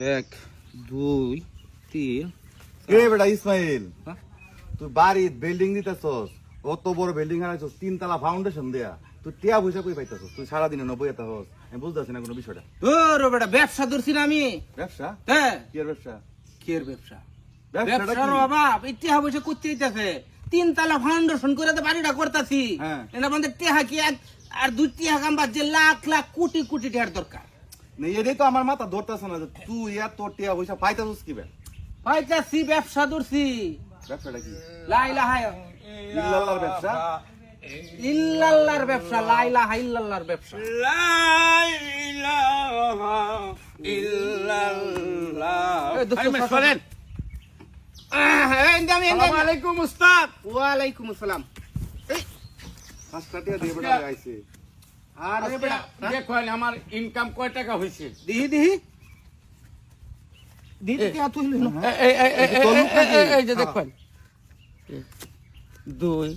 এক দুই তিন এ বেটা ইসমাইল? তুই বাড়ি বিল্ডিং দিতেছস অত বড় বিল্ডিং আনাইছস তিন তালা ফাউন্ডেশন দেয়া। তুই টিয়া পয়সা কই পাইতেছস? তুই সারাদিনে নব্বই এত হস। আমি বুঝতেছি না কোনো বিষয়টা। ও বেটা ব্যবসা ধরছি না আমি। ব্যবসা? হ্যাঁ। কি ব্যবসা? কি ব্যবসা? ব্যবসার? অভাব ইতিহা বসে করতে তিন তালা ফাউন্ডেশন করে তো বাড়িটা করতেছি। হ্যাঁ। এটা আমাদের টেহা কি আর দুই টেহা কামবার যে লাখ লাখ কোটি কোটি টেহার দরকার। এটাই তো আমার মাথা ধরতেছে না তুই এত টিয়া পয়সা পাইতেছস কি বে পাইতাছি ব্যবসা ধরছি। ব্যবসাটা কি? লাইলাহা ইল্লাল্লাহর ব্যবসা? ইল্লাল্লাহর ব্যবসা লাইলাহা ইল্লাল্লাহর ব্যবসা। এই দোস্ত, শোনেন। এই আমি। আলাইকুম উস্তাদ। ওয়ালাইকুম আসসালাম। পাঁচটা দিয়ে বেটা আইছে। আর আজকে আমার ইনকাম কয় টাকা হয়েছে দিহি দিহি দুই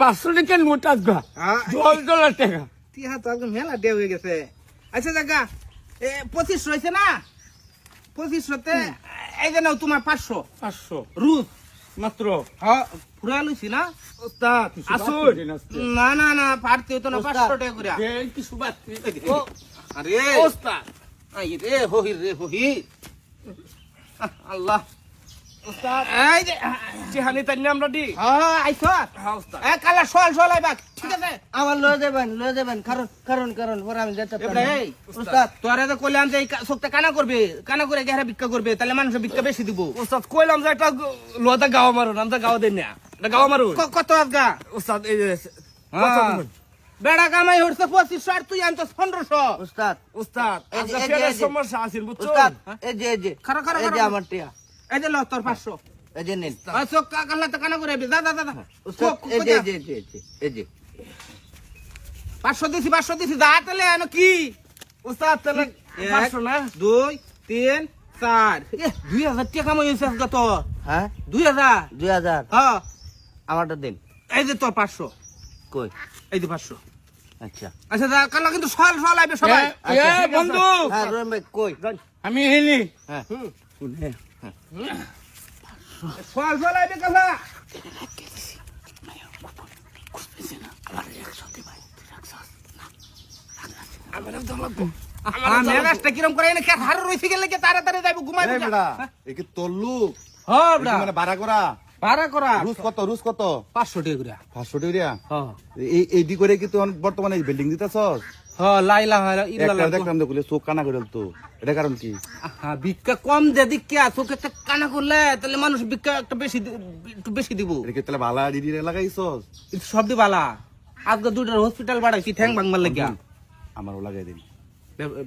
পাঁচশো টাকা নোট আসবা আহ, ডলার টাকা টিহা তো একদম মেলা দেও হয়ে গেছে আচ্ছা দেখা এ পঁচিশ রয়েছে না পঁচিশশোতে এই যে নাও তোমার পাঁচশো পাঁচশো মাত্র। হ্যাঁ পুরা লইছি না উস্তাদ আসুন। না না না পারতে হতো না পাঁচশো টাকা করে আরে আই রে হহি রে হহি। আল্লাহ। উস্তাদ এই যে চেহানি তাই আমরা দি? হ্যাঁ আইছ হ্যাঁ উস্তাদ এ কালা সোয়াল সোয়াল আইবা ঠিক আছে? আমার লয়ে যাবেন লয়ে যাবেন। কারণ কারণ কারণ পরে আমি যেতে পারব এই উস্তাদ তোরা তো কইলাম যে এই কানা করবে কানা করে গেহারা ভিক্ষা করবে তাহলে মানুষের ভিক্ষা বেশি দিব। উস্তাদ কইলাম যে একটা লোদা গাওয়া মারুন আমরা গাওয়া দেন না। এটা গাওয়া মারুন। ক- কত আজগা উস্তাদ এই হ্যাঁ। বেড়া কামাই হচ্ছে পঁচিশশো আর তুই আনতো পনেরোশো। উস্তাদ উস্তাদ সমস্যা আছে বুঝছ? উস্তাদ এই যে এই যে। খারো, খারো, এই যে আমার টিয়া। এই যে ল তোর পাঁচশো। এই যে নিন আর চোখ কা- কান্না তো কানা করে কো- কো- এই যে এই এই পাঁচশো দিছি পাঁচশো দিছি। যা তাহলে এনো কি? উস্তাদ তাহলে পাঁচশো না? দুই তিন চার। এ, দুই হাজার টাকা কামাই হয়েছে আজকে তোর। হ্যাঁ? দুই হাজার? দুই হাজার। হ্যাঁ আমারটা দিন। এই যে তোর পাঁচশো। কই? এই যে পাঁচশো। আচ্ছা। আচ্ছা যা কালা কিন্তু সকাল সকাল আইবে সবাই। এ, এ, বন্ধু! হ্যাঁ রহিম ভাই কই আমি এলি হ্যাঁ। সকাল সকাল আইবে কালা আমার মেজাজটা কিরম করে এনে কে হার রইছে গেলে কে তাড়াতাড়ি যাইবো ঘুমাই এই কি তোর লোক? হ্যাঁ এ কি মানে ভাড়া করা? ভাড়া করা। রুজ কত রুজ কত? পাঁচশো টাকা করে। পাঁচশো টিয়া হ্যাঁ এই এইদি করে কি তুই এখন বর্তমানে বিল্ডিং দিতেছস? হ্যাঁ লাইলা দেখলাম চোখ কানা তো। এটা কারণ কি? হ্যাঁ ভিক্ষা কম দে দিকে চোখে একটা কানা করলে তাহলে মানুষ ভিক্ষা একটা বেশি দি- একটু বেশি দিব। এটা কি তাহলে দিদি লাগাইছস সব দি বালা। আজকে হসপিটাল বাড়াইছি ঠ্যাং ভাঙবার লাগিয়া আমারও লাগাই দিন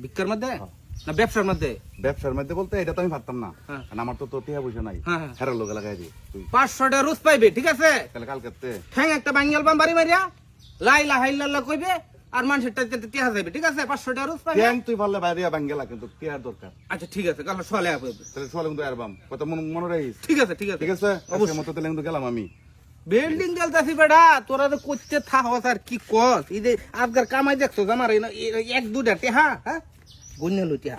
ভিক্ষার মধ্যে? না ব্যবসার মধ্যে? ব্যবসার মধ্যে বলতে এটা তো আমি পারতাম না। হ্যাঁ। কারণ আমার তো টিয়া পয়সা নাই। হ্যাঁ, হ্যাঁ। হেরার লোকে লাগাই দি পাঁচশো টাকা রোজ পাইবে ঠিক আছে? তাহলে কালকে ঠ্যাং একটা বাঙ্গিয়াল বাম বাড়ি মারিয়া লাইলা হাইল্লাল্লাহ কইবে আর মানুষের টিহা যাবে ঠিক আছে? পাঁচশো টাকা রোজ পাবে ব্যাংক তুই পারলে বাইরে বাঙ্গেলা কিন্তু টিয়ার দরকার। আচ্ছা ঠিক আছে কাল সোয়ালে আসবে তাহলে সোয়ালে কিন্তু এরবাম কত মনে মনে রাখিস? ঠিক আছে ঠিক আছে। ঠিক আছে? অবশ্যই। মতো তাহলে কিন্তু গেলাম আমি। বিল্ডিং জ্বালতাছি বেটা তোরা তো করতে থাকস আর কি কস? এই যে আজকার কামাই দেখছ আমার এক দুটা টেহা হ্যাঁ? গুন্যা লুটিয়া